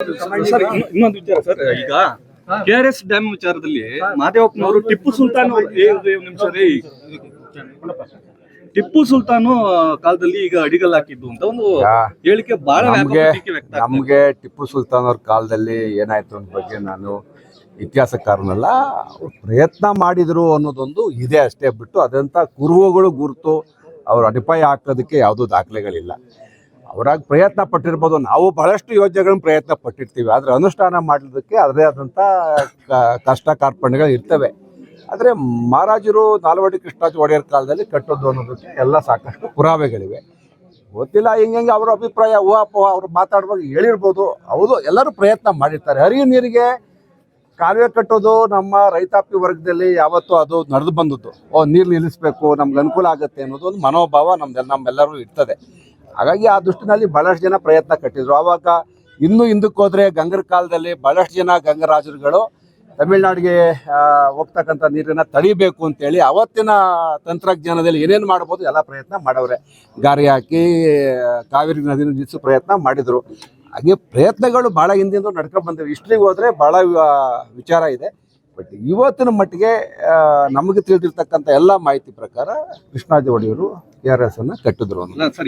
Sir ಇನ್ನೊಂದು ವಿಚಾರ sir. ಈಗ ಕೆ ಆರ್ ಎಸ್ ಡ್ಯಾಮ್ ವಿಚಾರದಲ್ಲಿ ಮಹದೇವಪ್ಪನವರು ಟಿಪ್ಪು ಸುಲ್ತಾನ್ ಟಿಪ್ಪು ಸುಲ್ತಾನು ಕಾಲದಲ್ಲಿ ಈಗ ಅಡಿಗಲ್ ಹಾಕಿದ್ದು ಅಂತ ಒಂದು ಹೇಳಿಕೆ ಬಹಳ ನಮ್ಗೆ ಟಿಪ್ಪು ಸುಲ್ತಾನ್ ಅವ್ರ ಕಾಲದಲ್ಲಿ ಏನಾಯ್ತು ಅನ್ನೋ ಬಗ್ಗೆ ನಾನು ಇತಿಹಾಸಕಾರನಲ್ಲ ಪ್ರಯತ್ನ ಮಾಡಿದ್ರು ಅನ್ನೋದೊಂದು ಇದೆ ಅಷ್ಟೇ ಬಿಟ್ಟು ಅದಂತ ಕುರುಹುಗಳು ಗುರುತು ಅವ್ರ ಅಡಿಪಾಯ ಹಾಕೋದಕ್ಕೆ ಯಾವುದೂ ದಾಖಲೆಗಳಿಲ್ಲ. ಅವರಾಗ ಪ್ರಯತ್ನ ಪಟ್ಟಿರ್ಬೋದು. ನಾವು ಬಹಳಷ್ಟು ಯೋಜನೆಗಳನ್ನ ಪ್ರಯತ್ನ ಪಟ್ಟಿರ್ತೀವಿ. ಆದರೆ ಅನುಷ್ಠಾನ ಮಾಡಲಿಕ್ಕೆ ಅದರದೇ ಆದಂಥ ಕಷ್ಟ ಕಾರ್ಪಣ್ಯಗಳು ಇರ್ತವೆ. ಆದರೆ ಮಹಾರಾಜರು ನಾಲ್ವಡಿ ಕೃಷ್ಣರಾಜ ಒಡೆಯರ್ ಕಾಲದಲ್ಲಿ ಕಟ್ಟೋದು ಅನ್ನೋದಕ್ಕೆ ಎಲ್ಲ ಸಾಕಷ್ಟು ಪುರಾವೆಗಳಿವೆ. ಗೊತ್ತಿಲ್ಲ, ಹಿಂಗೆ ಅವರ ಅಭಿಪ್ರಾಯ ಊಹಾಪೋಹ ಅವ್ರು ಮಾತಾಡುವಾಗ ಹೇಳಿರ್ಬೋದು. ಹೌದು, ಎಲ್ಲರೂ ಪ್ರಯತ್ನ ಮಾಡಿರ್ತಾರೆ. ಹರಿಯ ನೀರಿಗೆ ಕಾಲುವೆ ಕಟ್ಟೋದು ನಮ್ಮ ರೈತಾಪಿ ವರ್ಗದಲ್ಲಿ ಯಾವತ್ತೂ ಅದು ನಡೆದು ಬಂದದ್ದು. ಓ, ನೀರು ನಿಲ್ಲಿಸಬೇಕು, ನಮ್ಗೆ ಅನುಕೂಲ ಆಗುತ್ತೆ ಅನ್ನೋದು ಒಂದು ಮನೋಭಾವ ನಮ್ದೆಲ್ಲ ನಮ್ಮೆಲ್ಲರೂ ಇರ್ತದೆ. ಹಾಗಾಗಿ ಆ ದೃಷ್ಟಿನಲ್ಲಿ ಬಹಳಷ್ಟು ಜನ ಪ್ರಯತ್ನ ಕಟ್ಟಿದ್ರು. ಆವಾಗ ಇನ್ನು ಹಿಂದಕ್ಕೆ ಹೋದ್ರೆ ಗಂಗರ ಕಾಲದಲ್ಲಿ ಬಹಳಷ್ಟು ಜನ ಗಂಗರಾಜರುಗಳು ತಮಿಳ್ನಾಡಿಗೆ ಹೋಗ್ತಕ್ಕಂಥ ನೀರನ್ನು ತಡಿಬೇಕು ಅಂತೇಳಿ ಅವತ್ತಿನ ತಂತ್ರಜ್ಞಾನದಲ್ಲಿ ಏನೇನು ಮಾಡ್ಬೋದು ಎಲ್ಲ ಪ್ರಯತ್ನ ಮಾಡವ್ರೆ. ಗಾರಿ ಹಾಕಿ ಕಾವೇರಿ ನದಿನ ನಿಲ್ಲಿಸೋ ಪ್ರಯತ್ನ ಮಾಡಿದ್ರು. ಹಾಗೆ ಪ್ರಯತ್ನಗಳು ಭಾಳ ಹಿಂದಿಂದ ನಡ್ಕೊಂಡು ಬಂದಿವೆ. ಹಿಸ್ಟ್ರಿಗೆ ಹೋದ್ರೆ ಭಾಳ ವಿಚಾರ ಇದೆ. ಬಟ್ ಇವತ್ತಿನ ಮಟ್ಟಿಗೆ ನಮಗೆ ತಿಳಿದಿರ್ತಕ್ಕಂಥ ಎಲ್ಲ ಮಾಹಿತಿ ಪ್ರಕಾರ ಕೃಷ್ಣಾಜಿ ಒಡೆಯರು ಕೆ ಆರ್ ಎಸ್ ಅನ್ನು ಕಟ್ಟಿದ್ರು ಸರ್